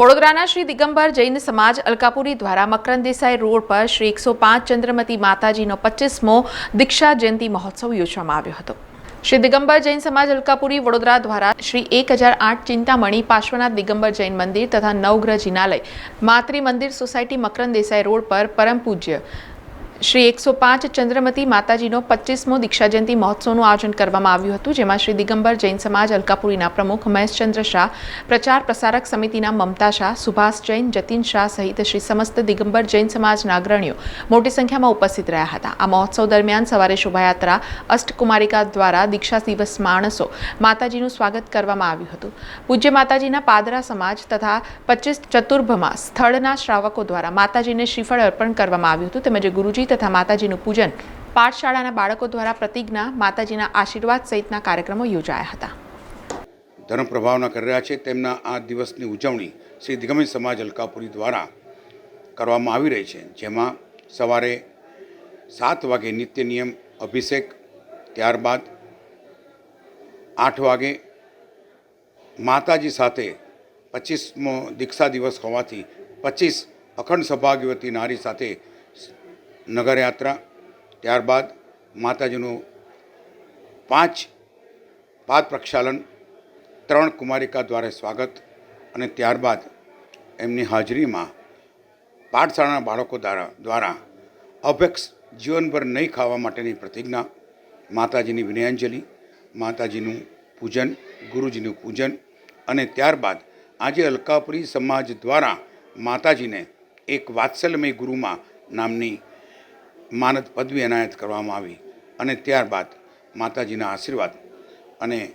વડોદરાના શ્રી દિગંબર જૈન સમાજ અલકાપુરી દ્વારા મકરંદ દેસાઈ રોડ પર શ્રી એકસો પાંચ ચંદ્રમતી માતાજીનો પચીસમો દીક્ષા જયંતિ મહોત્સવ યોજવામાં આવ્યો હતો. શ્રી દિગંબર જૈન સમાજ અલકાપુરી વડોદરા દ્વારા શ્રી એક હજાર આઠ ચિંતામણી પાર્શ્વનાથ દિગંબર જૈન મંદિર તથા નવગ્રહ જિનાલય માતૃ મંદિર સોસાયટી મકરંદ દેસાઈ રોડ પર પરમ પૂજ્ય શ્રી એકસો પાંચ ચંદ્રમતી માતાજીનો પચીસમો દીક્ષા જયંતિ મહોત્સવનું આયોજન કરવામાં આવ્યું હતું, જેમાં શ્રી દિગંબર જૈન સમાજ અલકાપુરીના પ્રમુખ મહેશચંદ્ર શાહ, પ્રચાર પ્રસારક સમિતિના મમતા શાહ, સુભાષ જૈન, જતીન શાહ સહિત શ્રી સમસ્ત દિગંબર જૈન સમાજના અગ્રણીઓ મોટી સંખ્યામાં ઉપસ્થિત રહ્યા હતા. આ મહોત્સવ દરમિયાન સવારે શોભાયાત્રા અષ્ટકુમારિકા દ્વારા દીક્ષા દિવસ માણસો માતાજીનું સ્વાગત કરવામાં આવ્યું હતું. પૂજ્ય માતાજીના પાદરા સમાજ તથા પચીસ ચતુર્ભમાં સ્થળના શ્રાવકો દ્વારા માતાજીને શ્રીફળ અર્પણ કરવામાં આવ્યું હતું, તેમજ ગુરુજી તથા માતાજીનું પૂજન પાઠશાળાના બાળકો દ્વારા પ્રતિજ્ઞા, માતાજીના આશીર્વાદ સહિતના કાર્યક્રમો યોજાયા હતા. ધર્મ પ્રભાવના કરી રહ્યા છે. તેમના આ દિવસની ઉજવણી શ્રી દિગમ્ય સમાજ અલકાપુરી દ્વારા કરવામાં આવી રહી છે. જેમાં સવારે સાત વાગે નિત્ય નિયમ અભિષેક, ત્યારબાદ આઠ વાગે માતાજી સાથે પચીસમો દીક્ષા દિવસ હોવાથી પચીસ અખંડ સૌભાગ્યવતી નારી સાથે નગરયાત્રા, ત્યારબાદ માતાજીનું પાંચ પાદ પ્રક્ષાલન, ત્રણ કુમારિકા દ્વારા સ્વાગત અને ત્યારબાદ એમની હાજરીમાં પાઠશાળાના બાળકો દ્વારા દ્વારા અભ્યક્ષ જીવનભર નહીં ખાવા માટેની પ્રતિજ્ઞા, માતાજીની વિનયાંજલિ, માતાજીનું પૂજન, ગુરુજીનું પૂજન અને ત્યારબાદ આજે અલકાપુરી સમાજ દ્વારા માતાજીને એક વાત્સલ્યમય ગુરુમાં નામની માનદ પદવી એનાયત કરવામાં આવી અને ત્યારબાદ માતાજીના આશીર્વાદ અને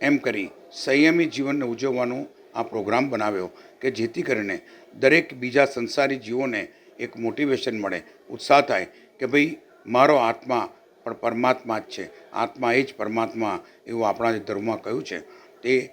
એમ કરી સંયમી જીવનને ઉજવવાનો આ પ્રોગ્રામ બનાવ્યો કે જેથી કરીને દરેક બીજા સંસારી જીવોને એક મોટિવેશન મળે. ઉત્સાહ થાય કે ભાઈ મારો આત્મા પણ પરમાત્મા જ છે. આત્મા એ જ પરમાત્મા એવું આપણા જે ધર્મમાં કહ્યું છે. તે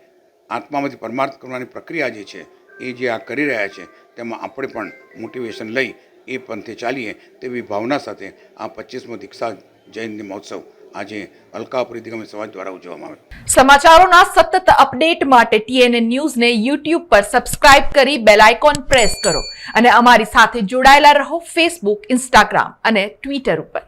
આત્મામાંથી પરમાર્થ કરવાની પ્રક્રિયા જે છે, એ જે આ કરી રહ્યા છે, તેમાં આપણે પણ મોટિવેશન લઈ એ પંથે ચાલીએ તેવી ભાવના સાથે આ પચીસમો દીક્ષા જયંતિ મહોત્સવ આજે અલકાપુરી દિગમ સમાજ દ્વારા ઉજવવામાં આવે. સમાચારોના સતત અપડેટ માટે ટીએનએ ન્યૂઝને યુટ્યુબ પર સબસ્ક્રાઇબ કરી બેલ આઇકોન પ્રેસ કરો અને અમારી સાથે જોડાયેલા રહો ફેસબુક, ઇન્સ્ટાગ્રામ અને ટ્વિટર ઉપર.